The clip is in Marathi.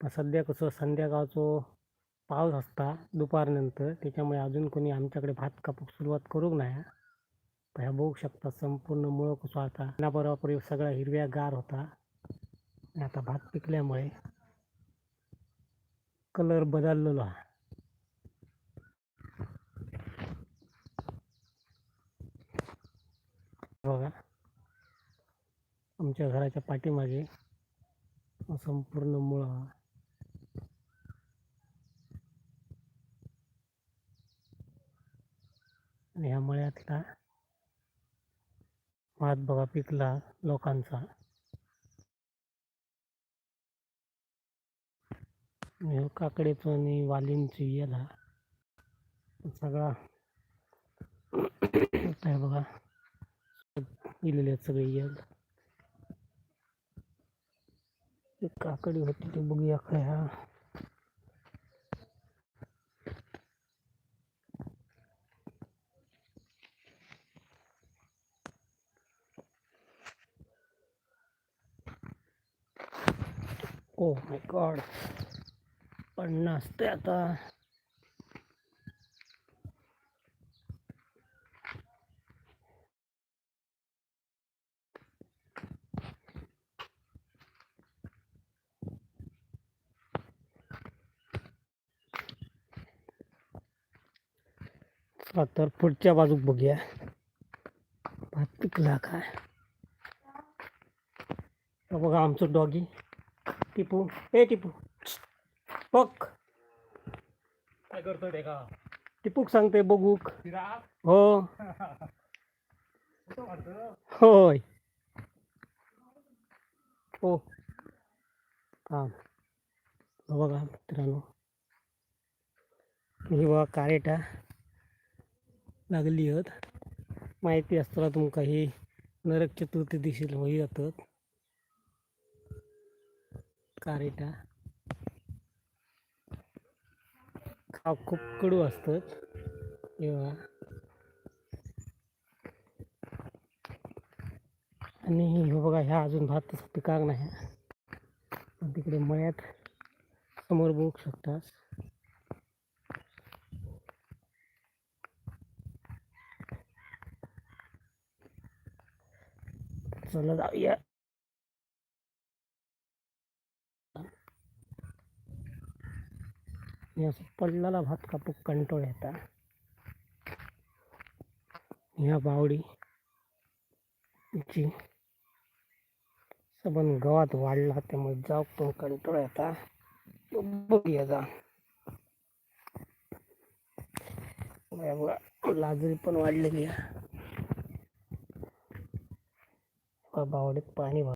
पण सध्या कसं संध्याकाळचो पाऊस असता दुपारनंतर त्याच्यामुळे अजून कोणी आमच्याकडे भात कापूक सुरुवात करूक नाही तर ह्या बघू शकता संपूर्ण मुळं कसं आता. ना सगळा हिरव्या गार होता. आता भात पिकल्यामुळे कलर बदललेलो. हा बघा. आमच्या घराच्या पाठीमागे संपूर्ण मुळा. आणि ह्या मळ्यातला भात बघा पिकला लोकांचा. आणि आणि वालींची याला सगळा काय बघा दिलेले आहेत सगळे यल. काकडी होती ती बघूया काय हा ओ माय गॉड पडणं असते आता तर पुढच्या बाजूक बघूया. पिकला काय? बघा आमचं डॉगी. टिपू ए टिपू. पक काय करतोय ते का टिपूक सांगते बघूक. फिरा. हो. होय. हो. हे बघा मित्रांनो. ही बघा कारेटा लागली आहेत माहिती असताना तुमका ही नरक चतुर्थी दिवशी होई जातात. कारेटा. खाव खूप कडू असतात. हे आणि हे बघा ह्या अजून भात तसं पिकाक नाही पण तिकडे मळ्यात समोर बघू शकतास. चला जाऊया. आणि असं पडलेला भात कापूक कंट्रोल येता. ह्या बावडी ची सबन गवात वाढला त्यामुळे जाऊ पण कंट्रोल येता. बघूया जा. लाजरी पण वाढलेली आहे. बावडीत पाणी